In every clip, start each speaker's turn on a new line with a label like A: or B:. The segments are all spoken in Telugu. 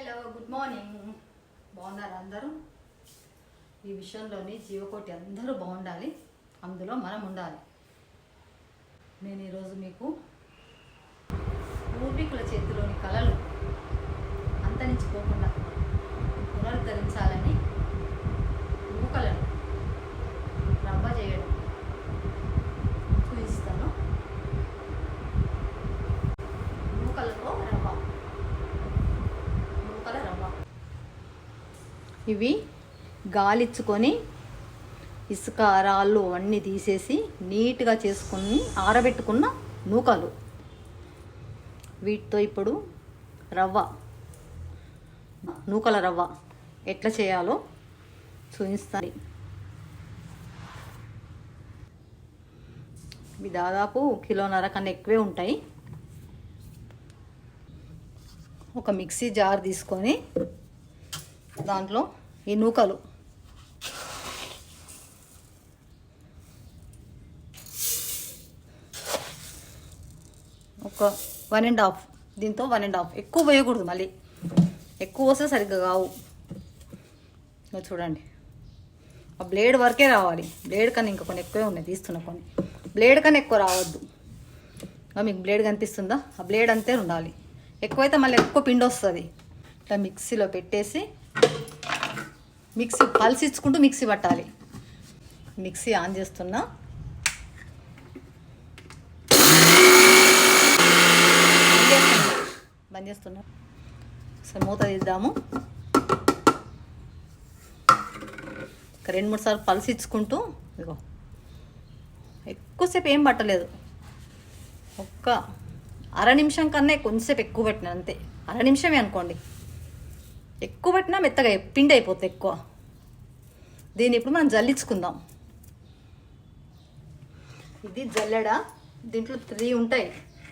A: Hello good morning. బాగున్నారు అందరూ? ఈ విషయంలోని జీవకోటి అందరూ బాగుండాలి. అందులో మనం ఉండాలి. నేను ఈరోజు మీకు పూర్వీకుల చేతిలోని కళలు అంతరించిపోకుండా పునరుద్ధరించాలని మూకలను రవ్వ చేయడం చూపిస్తాను మూకలతో రవ్వ నూకల రవ్వ ఇవి గాలిచ్చుకొని ఇసుక రాళ్ళు అన్నీ తీసేసి నీట్గా చేసుకుని ఆరబెట్టుకున్న నూకలు. వీటితో ఇప్పుడు రవ్వ నూకల రవ్వ ఎట్లా చేయాలో చూపిస్తాను. ఇవి దాదాపు కిలోన్నర కన్నా ఎక్కువే ఉంటాయి. ఒక మిక్సీ జార్ తీసుకొని దాంట్లో ఈ నూకలు. ఒక వన్ అండ్ హాఫ్. దీంతో వన్ అండ్ హాఫ్. ఎక్కువ వేయకూడదు మళ్ళీ. ఎక్కువ వస్తే సరిగ్గా కావు. చూడండి. ఆ బ్లేడ్ వరకే రావాలి. బ్లేడ్ కన్నా ఇంకా కొన్ని ఎక్కువే ఉన్నాయి తీస్తున్నా కొన్ని. బ్లేడ్ కన్నా ఎక్కువ రావద్దు. ఇగో మీకు బ్లేడ్ కనిపిస్తుందా? ఆ బ్లేడ్ అంతే ఉండాలి. ఎక్కువైతే మళ్ళీ ఎక్కువ పిండి వస్తుంది. ఇట్లా మిక్సీలో పెట్టేసి మిక్సీ పల్స్ ఇచ్చుకుంటూ మిక్సీ పట్టాలి. మిక్సీ ఆన్ చేస్తున్నా. బంద్ చేస్తున్నా. సరే మూత తీద్దాము. ఒక రెండు మూడు సార్లు పల్స్ ఇచ్చుకుంటూ ఇదిగో. ఎక్కువసేపు ఏం పట్టలేదు. ఒక్క అర నిమిషం కన్నా కొంచెంసేపు ఎక్కువ పెట్టిన అంతే. అర నిమిషమే అనుకోండి. ఎక్కువ పెట్టినా మెత్తగా పిండి అయిపోతుంది ఎక్కువ. దీన్ని ఇప్పుడు మనం జల్లించుకుందాం. ఇది జల్లెడ? దీంట్లో త్రీ ఉంటాయి.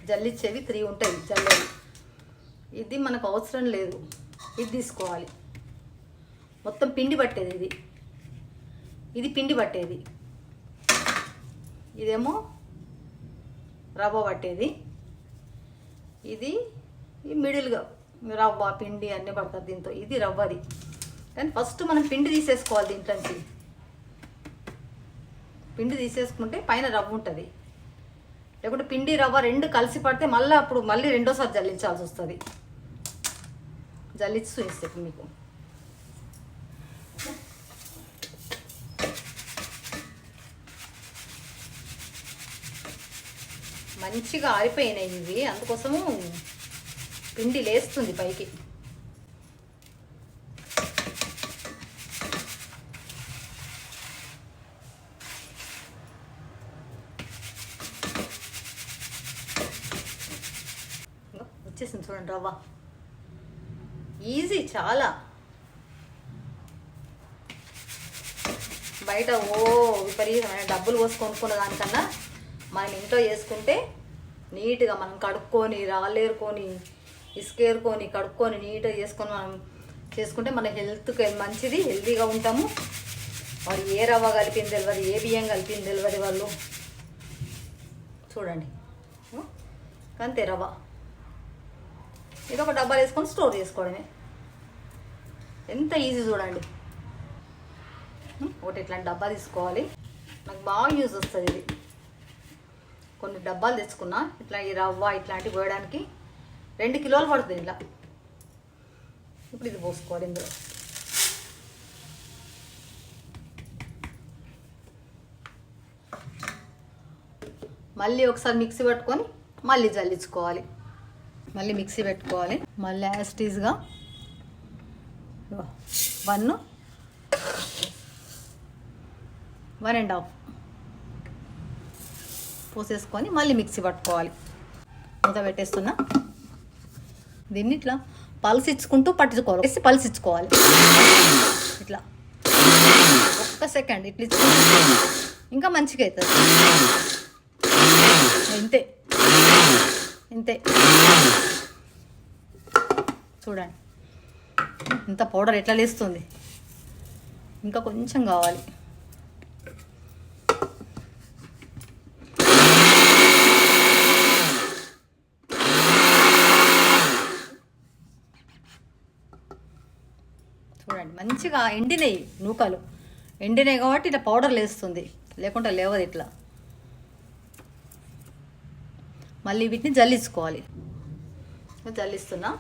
A: జల్లిచ్చేవి త్రీ ఉంటాయి జల్లెడ. ఇది మనకు అవసరం లేదు. ఇది తీసుకోవాలి. మొత్తం పిండి పట్టేది ఇది. ఇది పిండి పట్టేది. ఇదేమో రవ్వ పట్టేది. ఇది ఈ మిడిల్గా రవ్వ పిండి అన్నీ పడతారు దీంతో. ఇది రవ్వది. కానీ ఫస్ట్ మనం పిండి తీసేసుకోవాలి దీంట్లోంచి పిండి తీసేసుకుంటే పైన రవ్వ ఉంటుంది. లేకుంటే పిండి రవ్వ రెండు కలిసి పడితే మళ్ళీ అప్పుడు మళ్ళీ రెండోసారి జల్లించాల్సి వస్తుంది. జల్లించి చూపిస్తే మీకు. మంచిగా ఆరిపోయినాయి ఇవి. అందుకోసము పిండి లేస్తుంది పైకి. వచ్చేసింది చూడండి రవ్వ. ఈజీ చాలా. బయట ఓ విపరీతమైన డబ్బులు పోసి కొనుక్కున్న దానికన్నా మనం ఇంట్లో చేసుకుంటే నీట్గా మనం కడుక్కొని రాలేరుకొని ఇసుకేరుకొని కడుక్కొని నీట్గా చేసుకొని మనం చేసుకుంటే మన హెల్త్కి మంచిది హెల్తీగా ఉంటాము. వారు ఏ రవ్వ కలిపింది తెలియదు ఏ బియ్యం కలిపింది తెలియదు వాళ్ళు. చూడండి. అంతే రవ్వ. ఇది ఒక డబ్బాలు వేసుకొని స్టోర్ చేసుకోవడమే. ఎంత ఈజీ చూడండి. ఒకటి ఇట్లాంటి డబ్బా తీసుకోవాలి. నాకు బాగా యూజ్ వస్తుంది ఇది. కొన్ని డబ్బాలు తెచ్చుకున్నా ఇట్లా ఈ రవ్వ ఇట్లాంటివి పోయడానికి రెండు కిలోలు పడుతుంది ఇలా ఇప్పుడు ఇది పోసుకోవాలి ఇందులో. మళ్ళీ ఒకసారి మిక్సీ పట్టుకొని మళ్ళీ జల్లించుకోవాలి. మళ్ళీ మిక్సీ పెట్టుకోవాలి. మళ్ళీ యాస్టీజ్గా వన్ వన్ అండ్ హాఫ్ పోసేసుకొని మళ్ళీ మిక్సీ పట్టుకోవాలి. మూత పెట్టేస్తున్నా. దీన్ని ఇట్లా పలసిచ్చుకుంటూ పట్టించుకోవాలి వేసి పల్స్ ఇచ్చుకోవాలి ఇట్లా. ఒక్క సెకండ్ ఇట్లా ఇంకా మంచిగా అవుతుంది. ఇంతే. ఇంతే. చూడండి. ఇంత పౌడర్ ఎట్లా లేస్తుంది? ఇంకా కొంచెం కావాలి చూడండి మంచిగా ఎండినాయి నూకలు. ఎండినాయి కాబట్టి ఇట్లా పౌడర్ లేస్తుంది. లేకుంటే లేవదు ఇట్లా. మళ్ళీ వీటిని జల్లించుకోవాలి. జల్లిస్తున్నా.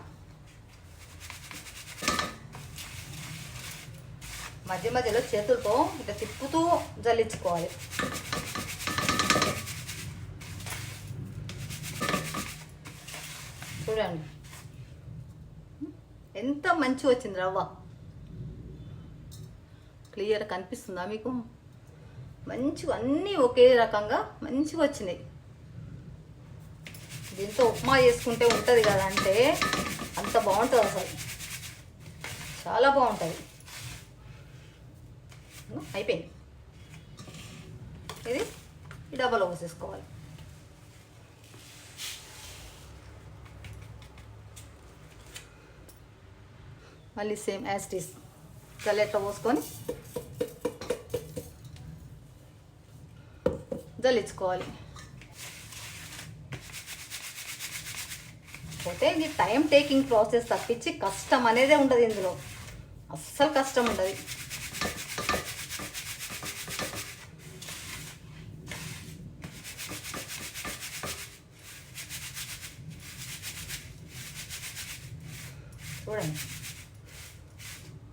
A: మధ్య మధ్యలో చేతులతో ఇట్లా తిప్పుతూ జల్లించుకోవాలి. చూడండి. ఎంత మంచి వచ్చింది రవ్వ. క్లియర్ కనిపిస్తుందా మీకు? మంచిగా అన్నీ ఒకే రకంగా మంచిగా వచ్చినాయి. దీంతో ఉప్మా చేసుకుంటే ఉంటుంది కదా అంటే అంత బాగుంటుంది అసలు. చాలా బాగుంటుంది. అయిపోయింది. ఇది ఈ డబ్బాలో పోసేసుకోవాలి. మళ్ళీ సేమ్ యాస్టీస్ జల్లెట్లో పోసుకొని జల్లించుకోవాలి పోతే ఇది టైం టేకింగ్ ప్రాసెస్ తప్పించి కష్టం అనేదే ఉండదు ఇందులో. అస్సలు కష్టం ఉండదు చూడండి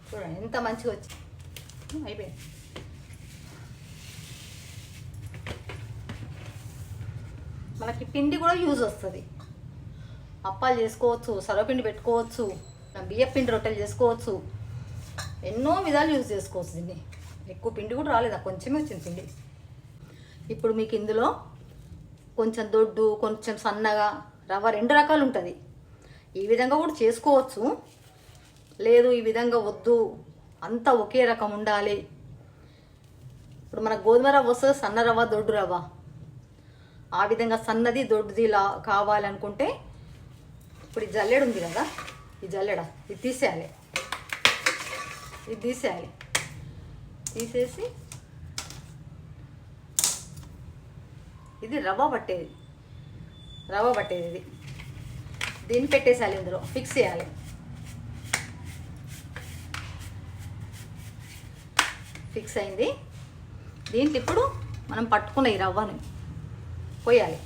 A: చూడండి ఎంత మంచిగా వచ్చి. అయిపోయింది. మనకి పిండి కూడా యూజ్ వస్తుంది. అప్పాలు చేసుకోవచ్చు సర్వపిండి పెట్టుకోవచ్చు బియ్య పిండి రొట్టెలు చేసుకోవచ్చు. ఎన్నో విధాలు యూజ్ చేసుకోవచ్చు దీన్ని. ఎక్కువ పిండి కూడా రాలేదు కొంచెమే వచ్చింది పిండి. ఇప్పుడు మీకు ఇందులో కొంచెం దొడ్డు కొంచెం సన్నగా రవ్వ రెండు రకాలు ఉంటుంది. ఈ విధంగా కూడా చేసుకోవచ్చు. లేదు ఈ విధంగా వద్దు అంతా ఒకే రకం ఉండాలి. ఇప్పుడు మన గోధుమ రవ్వ వస్తుంది సన్న రవ్వ దొడ్డు రవ్వ. ఆ విధంగా సన్నది దొడ్డుది లా కావాలనుకుంటే ఇప్పుడు ఈ జల్లెడు ఉంది కదా ఈ జల్లెడ ఇది తీసేయాలి. ఇది తీసేయాలి. తీసేసి ఇది రవ్వ పట్టేది. రవ్వ పట్టేది ఇది. దీన్ని పెట్టేసేయాలి ఇందులో ఫిక్స్ చేయాలి. ఫిక్స్ అయింది. దీంట్లో ఇప్పుడు మనం పట్టుకున్న ఈ రవ్వని పోయాలి.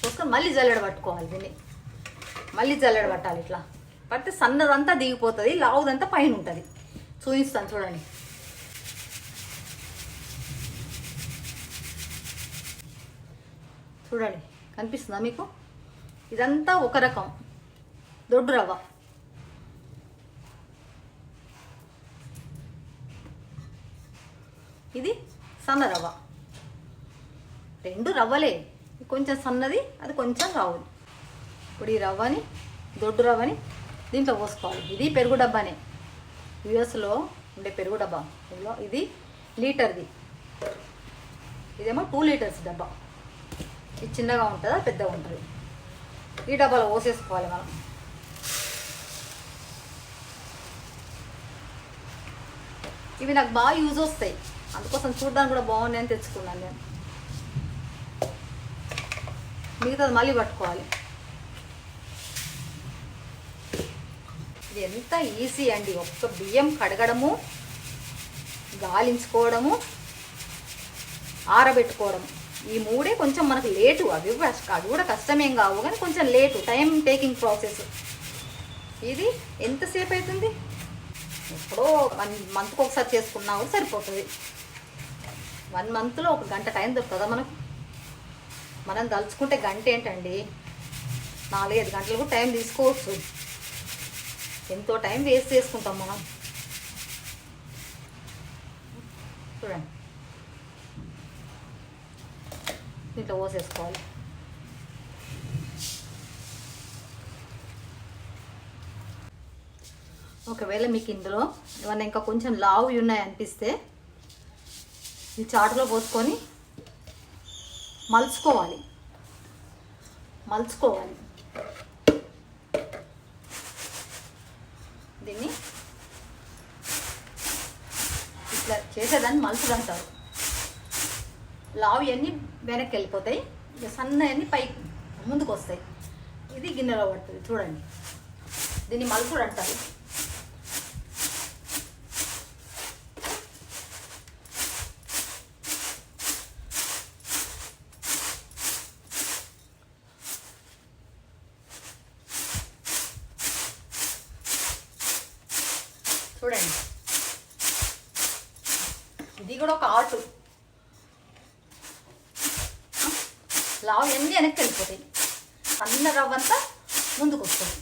A: పోసుకొని మళ్ళీ జల్లెడ పట్టుకోవాలి దీన్ని. మళ్ళీ జల్లెడ పట్టాలి ఇట్లా. పడితే సన్నదంతా దిగిపోతుంది లావుదంతా పైన ఉంటుంది చూపిస్తాను చూడండి. చూడండి కనిపిస్తుందా మీకు? ఇదంతా ఒక రకం. దొడ్డు రవ్వ. ఇది సన్న రవ్వ. రెండు రవ్వలే. కొంచెం సన్నది అది కొంచెం రావుది. ఇప్పుడు ఈ రవ్వని దొడ్డు రవ్వని దీంట్లో పోసుకోవాలి. ఇది పెరుగు డబ్బానే. యుఎస్లో ఉండే పెరుగు డబ్బా. ఇందులో ఇది లీటర్ది. ఇదేమో టూ లీటర్స్ డబ్బా. ఇది చిన్నగా ఉంటుందా పెద్దగా ఉంటుంది? ఈ డబ్బాలో పోసేసుకోవాలి మనం. ఇవి నాకు బాగా యూజ్ వస్తాయి. అందుకోసం చూడడానికి కూడా బాగున్నాయని తెచ్చుకున్నాను నేను. మిగతాది మళ్ళీ పట్టుకోవాలి. ఇది ఎంత ఈజీ అండి. ఒక్క బియ్యం కడగడము గాలించుకోవడము ఆరబెట్టుకోవడము. ఈ మూడే కొంచెం మనకు లేటు. అవి అది అవి కూడా కష్టమేం కావు. కానీ కొంచెం లేటు టైం టేకింగ్ ప్రాసెస్. ఇది ఎంతసేపు అవుతుంది? ఎప్పుడో వన్ మంత్కి ఒకసారి చేసుకున్నా కూడా సరిపోతుంది. వన్ మంత్లో ఒక గంట టైం దొరుకుతుందా మనకు? మనం తలుచుకుంటే గంట ఏంటండి? నాలుగైదు గంటలు కూడా టైం తీసుకోవచ్చు. ఎంతో టైం వేస్ట్ చేసుకుంటాం మనం. చూడండి. దీంట్లో పోసేసుకోవాలి. ఒకవేళ మీకు ఇందులో ఏమన్నా ఇంకా కొంచెం లావు ఉన్నాయి అనిపిస్తే ఈ చాటులో పోసుకొని మలుచుకోవాలి. మలుచుకోవాలి. దీన్ని ఇట్లా చేసేదాన్ని మలుచుడు అంటారు లావు అన్నీ వెనక్కి వెళ్ళిపోతాయి ఇక సన్న అన్నీ పైకి ముందుకు వస్తాయి ఇది గిన్నెలో పడుతుంది చూడండి. దీన్ని మలుచుడు అంటారు చూడండి. ఇది కూడా ఒక ఆర్ట్ లావు ఎన్ని వెనక్కి వెళ్ళిపోతాయి. అన్న రవ్వ అంతా ముందుకు వస్తుంది.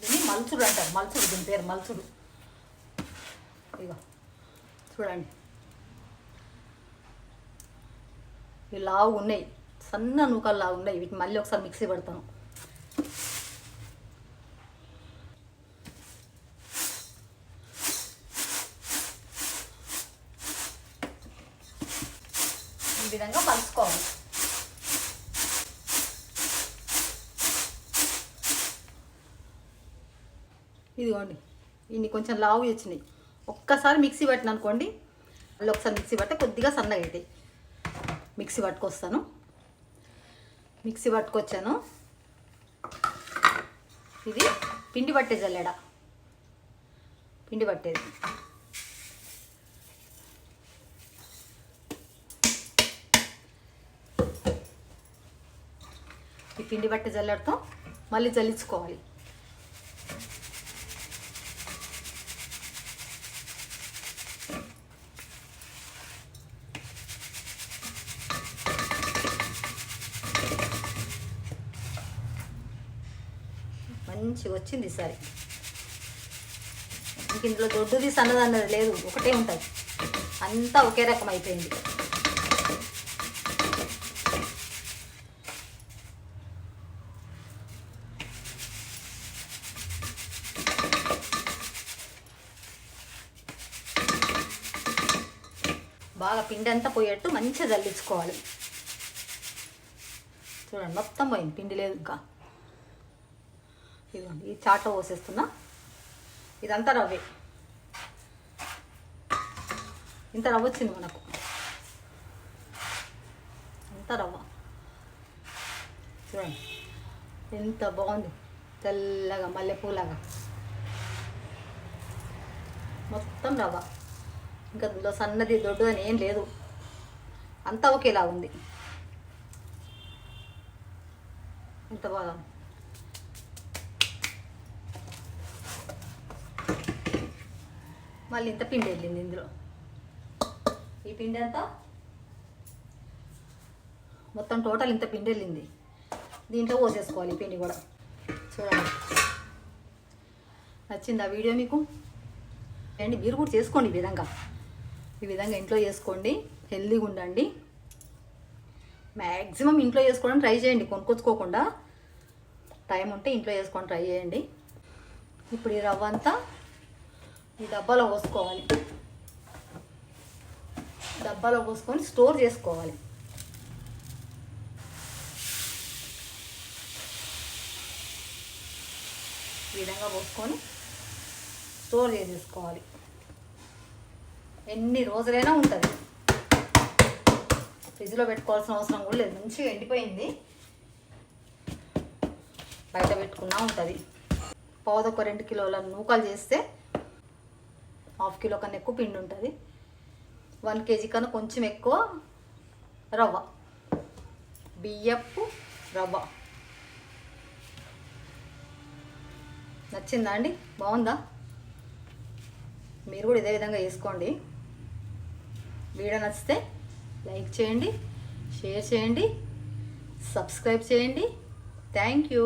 A: దీన్ని మల్చుడు అంటారు. మల్చుడు దీని పేరు మల్చుడు. ఇగో చూడండి. ఇవి లావు ఉన్నాయి. సన్న నూకలు లావు ఉన్నాయి. వీటిని మళ్ళీ ఒకసారి మిక్సీ పెడతాను ఈ విధంగా కలుసుకోవాలి ఇదిగోండి ఇన్ని కొంచెం లావు వచ్చినాయి. ఒక్కసారి మిక్సీ పట్టిన అనుకోండి మళ్ళీ ఒకసారి మిక్సీ పట్టే కొద్దిగా సన్నగా అవుతాయి మిక్సీ పట్టుకొస్తాను. మిక్సీ పట్టుకొచ్చాను. ఇది పిండి పట్టే జల్లెడ. పిండి పట్టేది. ఈ పిండి పట్టే జల్లెడతో మళ్ళీ జల్లించుకోవాలి. మంచిగా వచ్చింది ఈసారి ఇంక ఇందులో దొడ్డుది సన్నది అన్నది లేదు ఒకటే ఉంటుంది. అంతా ఒకే రకం అయిపోయింది. బాగా పిండి అంతా పోయేట్టు మంచిగా చల్లించుకోవాలి చూడండి మొత్తం పోయింది పిండి లేదు ఇంకా. ఇదిగోండి ఈ చాట్లో పోసేస్తున్నా. ఇదంతా రవ్వే. ఇంత రవ్వ వచ్చింది మనకు. అంత రవ్వ. చూడండి ఎంత బాగుంది. తెల్లగా మల్లెపూలాగా. మొత్తం రవ్వ. ఇంకా ఇందులో సన్నది దొడ్డుదని ఏం లేదు. అంతా ఒకేలా ఉంది. ఎంత బాగా మళ్ళీ ఇంత పిండి వెళ్ళింది ఇందులో. ఈ పిండి అంతా? మొత్తం టోటల్ ఇంత పిండి వెళ్ళింది. దీంట్లో పోసేసుకోవాలి ఈ పిండి కూడా. చూడండి. నచ్చిందా వీడియో మీకు? అండి మీరు కూడా చేసుకోండి ఈ విధంగా. ఈ విధంగా ఇంట్లో చేసుకోండి. హెల్దీగా ఉండండి. మ్యాక్సిమం ఇంట్లో చేసుకోవడం ట్రై చేయండి. కొనుక్కొచ్చుకోకుండా టైం ఉంటే ఇంట్లో చేసుకోండి ట్రై చేయండి. ఇప్పుడు ఈ రవ్వ అంతా ఈ డబ్బాలో పోసుకోవాలి. డబ్బాలో పోసుకొని స్టోర్ చేసుకోవాలి. ఈ విధంగా పోసుకొని స్టోర్ చేసేసుకోవాలి. ఎన్ని రోజులైనా ఉంటుంది. ఫ్రిడ్జ్లో పెట్టుకోవాల్సిన అవసరం కూడా లేదు. మంచిగా ఎండిపోయింది. బయట పెట్టుకున్నా ఉంటుంది. పావుదొక్క రెండు కిలోల నూకలు చేస్తే హాఫ్ కిలో కన్నా ఎక్కువ పిండి ఉంటుంది. వన్ కేజీ కన్నా కొంచెం ఎక్కువ రవ్వ. బియ్యపు రవ్వ. నచ్చిందా అండి? బాగుందా? మీరు కూడా ఇదే విధంగా వేసుకోండి వీడియో నచ్చితే లైక్ చేయండి షేర్ చేయండి సబ్స్క్రైబ్ చేయండి. Thank you.